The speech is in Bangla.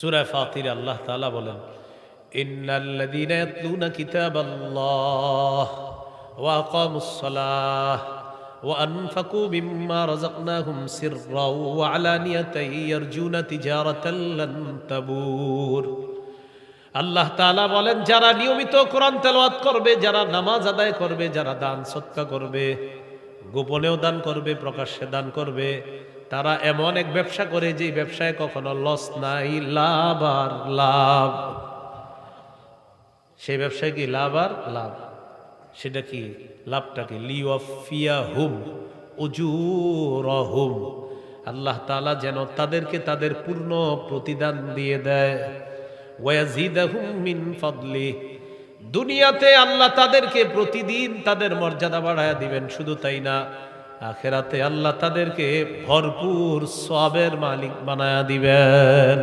সূরা ফাতির আল্লাহ তাআলা বলেন, ইন্নাল্লাযীনা ইয়াতলুনা কিতাবাল্লাহ ওয়া আকামুস সালাহ ওয়া আনফাকু মিম্মা রাযাকনাহুম সিররাও ওয়া আলানিয়াতান ইয়ারজুনা তিজারাতান লান তাবুর। আল্লাহ তাআলা বলেন, যারা নিয়মিত কোরআন তেলাওয়াত করবে, যারা নামাজ আদায় করবে, যারা দান সৎকা করবে, গোপনেও দান করবে, প্রকাশ্যে দান করবে তারা এমন এক ব্যবসা করে যে ব্যবসায় কখনো লস নাই, লাভ আর লাভ। সেই ব্যবসায় কি লাভ আর লাভ? সেটা কি? লাভটা কি? লিওয়াফিয়া হুম উজুর হুম আল্লাহ তাআলা যেন তাদেরকে তাদের পূর্ণ প্রতিদান দিয়ে দেয়। মিন ফাদলি। দুনিয়াতে আল্লাহ তাদেরকে প্রতিদিন তাদের মর্যাদা বাড়ায় দিবেন, শুধু তাই না আখেরাতে আল্লাহ তাদেরকে ভরপুর সবের মালিক বানায়া দিবেন।